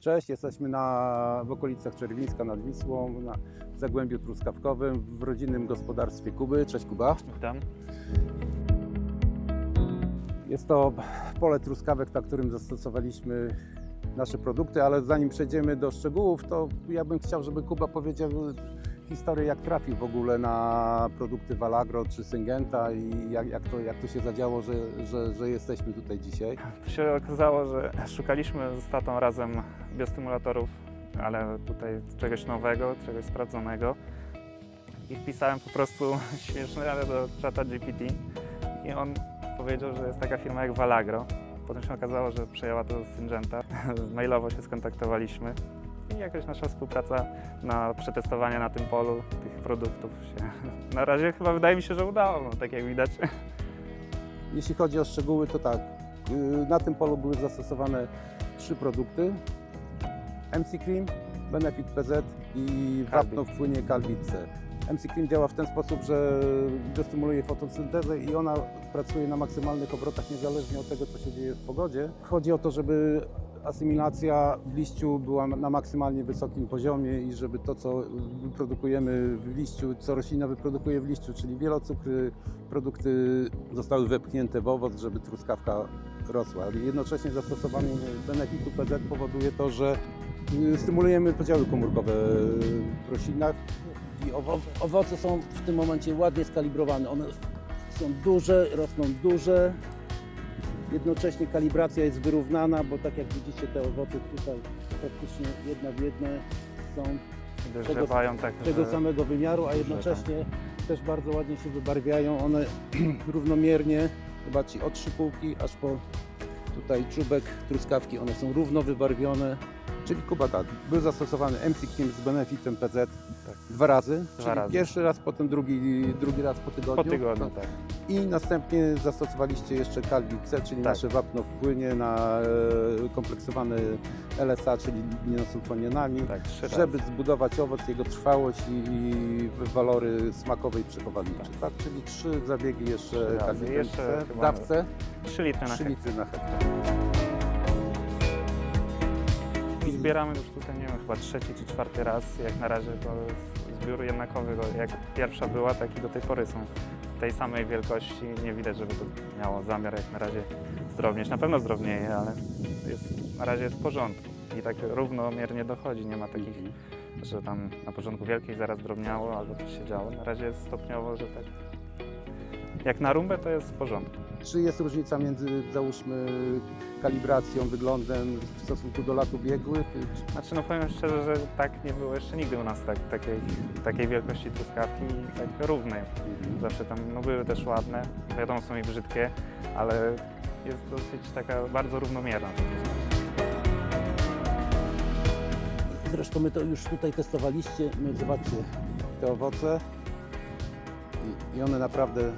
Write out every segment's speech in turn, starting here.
Cześć, jesteśmy na, w okolicach Czerwińska nad Wisłą, na Zagłębiu Truskawkowym, w rodzinnym gospodarstwie Kuby. Cześć Kuba. Witam. Jest to pole truskawek, na którym zastosowaliśmy nasze produkty, ale zanim przejdziemy do szczegółów, to ja bym chciał, żeby Kuba powiedział historię, jak trafił w ogóle na produkty Valagro czy Syngenta i jak, jak, to, jak to się zadziało, że, że, że jesteśmy tutaj dzisiaj. To się okazało, że szukaliśmy z tatą razem biostymulatorów, ale tutaj czegoś nowego, czegoś sprawdzonego. I wpisałem po prostu śmieszny, ale do czata GPT. I on powiedział, że jest taka firma jak Valagro. Potem się okazało, że przejęła to Syngenta. Mailowo się skontaktowaliśmy. I jakoś nasza współpraca na przetestowanie na tym polu tych produktów się na razie chyba wydaje mi się, że udało, no, tak jak widać. Jeśli chodzi o szczegóły, to tak. yy, Na tym polu były zastosowane trzy produkty. MC Cream, Benefit PZ i wapno w płynie C. MC Cream działa w ten sposób, że dostymuluje fotosyntezę i ona pracuje na maksymalnych obrotach niezależnie od tego, co się dzieje w pogodzie. Chodzi o to, żeby asymilacja w liściu była na maksymalnie wysokim poziomie i żeby to, co wyprodukujemy w liściu, co roślina wyprodukuje w liściu, czyli wielocukry, produkty zostały wepchnięte w owoc, żeby truskawka rosła. Jednocześnie zastosowanie benefitu PZ powoduje to, że stymulujemy podziały komórkowe w roślinach i owo owoce są w tym momencie ładnie skalibrowane. One są duże, rosną duże. Jednocześnie kalibracja jest wyrównana, bo tak jak widzicie te owoce tutaj praktycznie jedna w jedne są Dojrzewają tak, tego że... samego wymiaru, a jednocześnie też bardzo ładnie się wybarwiają. One równomiernie, zobaczcie, od szypułki aż po tutaj czubek truskawki, one są równo wybarwione. Czyli Kuba tak, był zastosowany MC Cream z benefitem PZ Tak. dwa razy, czyli razy. pierwszy raz, potem drugi, drugi raz po tygodniu. Po tygodniu, tak. I następnie zastosowaliście jeszcze Calvit C, czyli Tak. nasze wapno w płynie na e, kompleksowany LSA, czyli linosulfonionami Tak, trzy razy. żeby zbudować owoc, jego trwałość i, i walory smakowe i przechowalnicze. Tak. czyli trzy zabiegi jeszcze Trzy razy. Calvitem Jeszcze C w chyba dawce, 3 litry na 3 hektar. litry na hektar. I zbieramy już tutaj, nie wiem, chyba trzeci czy czwarty raz. Jak na razie to jest zbiór jednakowy. Jak pierwsza była, tak i do tej pory są tej samej wielkości. Nie widać, żeby to miało zamiar jak na razie zdrobnieć. Na pewno zdrobnieje, ale jest, na razie jest w porządku. I tak równomiernie dochodzi. Nie ma takich, że tam na początku wielkiej zaraz drobniało albo coś się działo. Na razie jest stopniowo, że tak. Jak na rumbę to jest w porządku. Czy jest różnica między, załóżmy, kalibracją, wyglądem w stosunku do lat ubiegłych? Czy- Znaczy, no powiem szczerze, że tak nie było jeszcze nigdy u nas tak, takiej, takiej wielkości truskawki i tak równej. Zawsze tam no, były też ładne, wiadomo są i brzydkie, ale jest dosyć taka bardzo równomierna. Zresztą my to już tutaj testowaliście. My zobaczcie te owoce i, i one naprawdę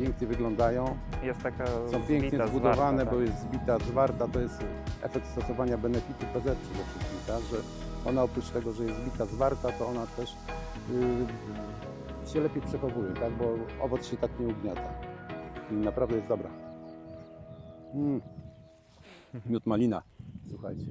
pięknie wyglądają. Jest taka Są pięknie zbita, zbudowane, zwarta, bo tak. jest zbita, zwarta. To jest efekt stosowania benefitu PZ przede wszystkim, tak? Że ona oprócz tego, że jest zbita, zwarta, to ona też yy, się lepiej przechowuje, tak? Bo owoc się tak nie ugniata. I naprawdę jest dobra. Mm. Miód malina, słuchajcie.